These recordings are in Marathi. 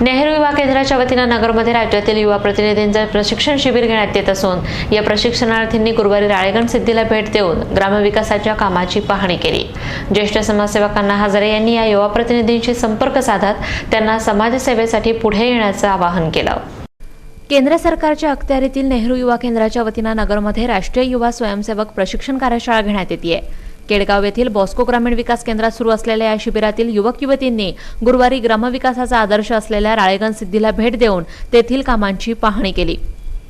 नेहरू युवा केंद्राच्या वतीनं नगरमध्ये राज्यातील युवा प्रतिनिधींचं प्रशिक्षण शिबिर घेण्यात येत असून या प्रशिक्षणार्थींनी गुरुवारी राळेगण सिद्धीला भेट देऊन ग्रामविकासाच्या कामाची पाहणी केली. ज्येष्ठ समाजसेवकांना हजारे यांनी या युवा प्रतिनिधींशी संपर्क साधत त्यांना समाजसेवेसाठी पुढे येण्याचं आवाहन केलं. केंद्र सरकारच्या अखत्यारीतील नेहरू युवा केंद्राच्या वतीनं नगरमध्ये राष्ट्रीय युवा स्वयंसेवक प्रशिक्षण कार्यशाळा घेण्यात येते केडगाव येथील बॉस्को ग्रामीण विकास केंद्रात सुरू असलेल्या या शिबिरातील युवक युवतींनी गुरुवारी ग्रामविकासाचा आदर्श असलेल्या राळेगण सिद्धीला भेट देऊन तेथील कामांची पाहणी केली.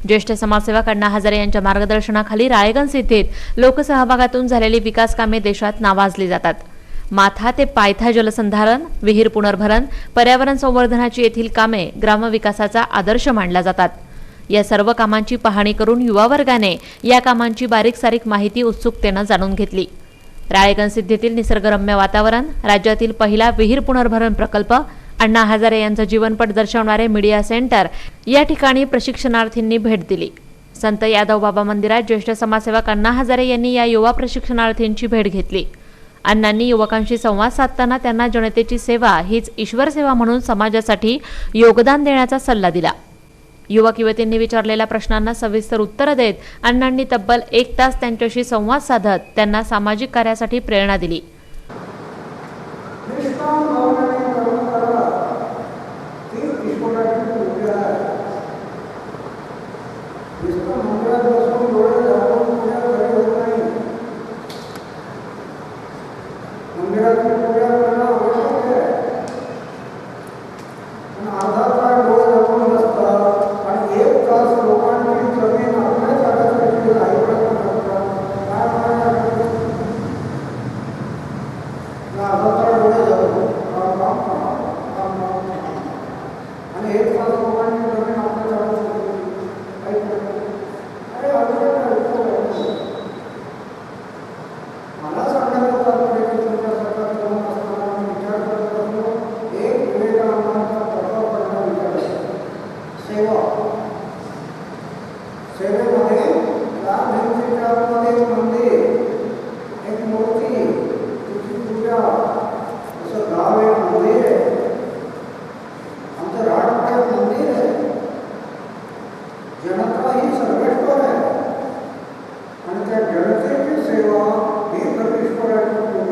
ज्येष्ठ समाजसेवक अण्णा हजारे यांच्या मार्गदर्शनाखाली राळेगण सिद्धीत लोकसहभागातून झालेली विकास कामे देशात नावाजली जातात. माथा ते पायथा जलसंधारण विहीर पुनर्भरण पर्यावरण संवर्धनाची येथील कामे ग्रामविकासाचा आदर्श मानल्या जातात. या सर्व कामांची पाहणी करून युवावर्गाने या कामांची बारीक सारीक माहिती उत्सुकतेनं जाणून घेतली. राळेगण सिद्धीतील निसर्गरम्य वातावरण राज्यातील पहिला विहीर पुनर्भरण प्रकल्प अण्णा हजारे यांचं जीवनपट दर्शवणारे मीडिया सेंटर या ठिकाणी प्रशिक्षणार्थींनी भेट दिली. संत यादव बाबा मंदिरात ज्येष्ठ समाजसेवक अण्णा हजारे यांनी या युवा प्रशिक्षणार्थींची भेट घेतली. अण्णांनी युवकांशी संवाद साधताना त्यांना जनतेची सेवा हीच ईश्वर सेवा म्हणून समाजासाठी योगदान देण्याचा सल्ला दिला. युवक युवतींनी विचारलेल्या प्रश्नांना सविस्तर उत्तरं देत अण्णांनी तब्बल एक तास त्यांच्याशी संवाद साधत त्यांना सामाजिक कार्यासाठी प्रेरणा दिली. निष्काम भावनेने कर्म अरे आवश्यक आहे मला सांगायचं तात्पर्य की तुमच्यासारखा तरुण असताना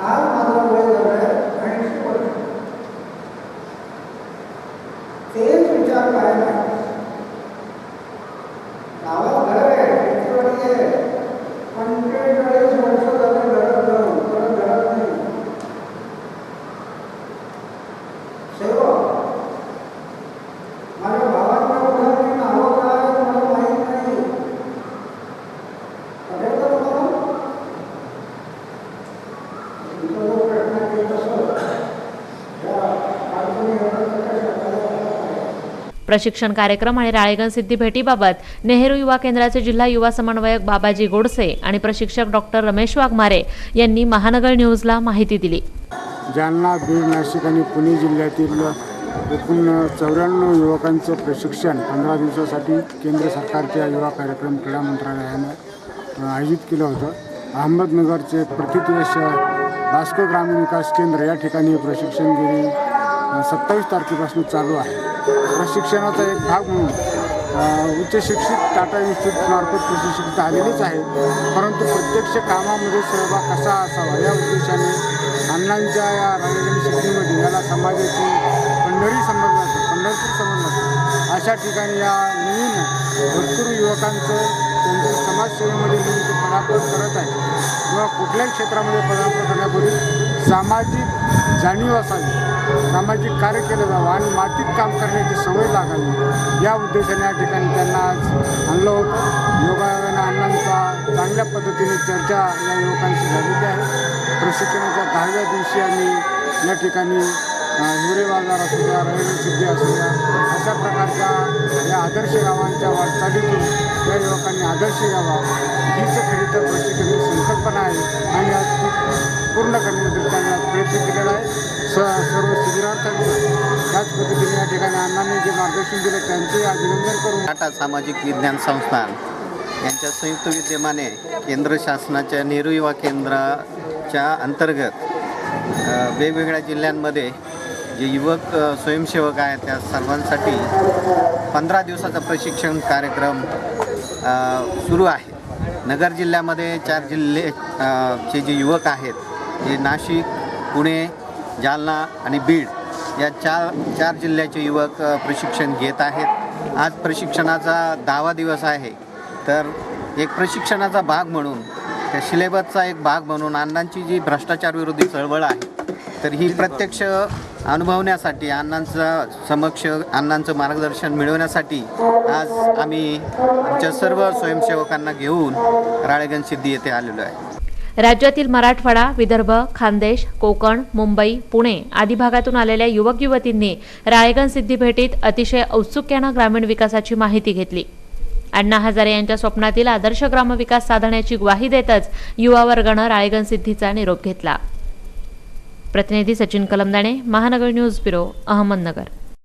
आणि आज प्रशिक्षण कार्यक्रम आणि राळेगण सिद्धी भेटीबाबत नेहरू युवा केंद्राचे जिल्हा युवा समन्वयक बाबाजी गोडसे आणि प्रशिक्षक डॉक्टर रमेश वाघमारे यांनी महानगर न्यूजला माहिती दिली. जालना बीड नाशिक आणि पुणे जिल्ह्यातील एकूण चौऱ्याण्णव युवकांचं प्रशिक्षण पंधरा दिवसासाठी केंद्र सरकारच्या युवा कार्यक्रम क्रीडा मंत्रालयानं आयोजित केलं होतं. अहमदनगरचे प्रथितयश वास्को ग्रामीण विकास केंद्र या ठिकाणी प्रशिक्षण गेली सत्तावीस तारखेपासून चालू आहे. प्रशिक्षणाचा एक भाग म्हणून उच्च शिक्षित टाटा इन्स्टिट्यूटमार्फत प्रशिक्षित आलेलीच आहे. परंतु प्रत्यक्ष कामामध्ये सहभाग कसा असावा या उद्देशाने अण्णांच्या या राजधानी सिटीमध्ये याला समाजाची पंढरी समजलं जातं पंढरपूर समजलं जातं अशा ठिकाणी या नवीन भरपूर युवकांचं त्यांचं समाजसेवेमध्ये नेहमी पदार्पण करत आहे किंवा कुठल्याही क्षेत्रामध्ये पदार्पण करण्यापूर्वी सामाजिक जाणीव असावी. सामाजिक कार्य केलं जावं आणि मातीत काम करण्याची सवय लागावी. या उद्देशाने या ठिकाणी त्यांना आज चांगलं होतं योगायोगानं अण्णांचा चांगल्या पद्धतीने चर्चा या युवकांशी झालेली आहे. प्रशिक्षणाच्या दहाव्या दिवशी आम्ही या ठिकाणी हिवरे बाजार असू द्या रहिवासी सिद्धी असू द्या अशा प्रकारच्या या आदर्श गावांच्या वाटचालीतून या युवकांनी आदर्श गावा हीच खरी तर प्रशिक्षण संकल्पना आहे. आणि आज पूर्ण करण्यासाठी त्यांनी आज प्रयत्न केलेला आहे. स सर्व शिबिरार्थांचं त्याच पद्धतीने या ठिकाणी अण्णांनी जे मार्गदर्शन दिलं त्यांचंही अभिनंदन करून टाटा सामाजिक विज्ञान संस्थान यांच्या संयुक्त विद्यमाने केंद्र शासनाच्या नेहरू युवा केंद्राच्या अंतर्गत वेगवेगळ्या जिल्ह्यांमध्ये जे युवक स्वयंसेवक आहेत त्या सर्वांसाठी पंधरा दिवसाचा प्रशिक्षण कार्यक्रम सुरू आहे. नगर जिल्ह्यामध्ये चार जिल्हे चे जे युवक आहेत ते नाशिक पुणे जालना आणि बीड या चार चार जिल्ह्याचे युवक प्रशिक्षण घेत आहेत. आज प्रशिक्षणाचा दहावा दिवस आहे. तर एक प्रशिक्षणाचा भाग म्हणून त्या सिलेबसचा एक भाग म्हणून अण्णांची जी भ्रष्टाचार विरोधी चळवळ आहे तर ही प्रत्यक्ष अनुभवण्यासाठी अण्णांचा समक्ष अण्णांचं मार्गदर्शन मिळवण्यासाठी आज आम्ही आमच्या सर्व स्वयंसेवकांना घेऊन राळेगण सिद्धी येथे आलेलो आहे. राज्यातील मराठवाडा विदर्भ खानदेश कोकण मुंबई पुणे आदी भागातून आलेल्या युवक युवतींनी राळेगण सिद्धी भेटीत अतिशय औत्सुक्यानं ग्रामीण विकासाची माहिती घेतली. अण्णा हजारे यांच्या स्वप्नातील आदर्श ग्रामविकास साधण्याची ग्वाही देतच युवा वर्गानं राळेगण सिद्धीचा निरोप घेतला. प्रतिनिधी सचिन कलमदाणे महानगर न्यूज ब्युरो अहमदनगर.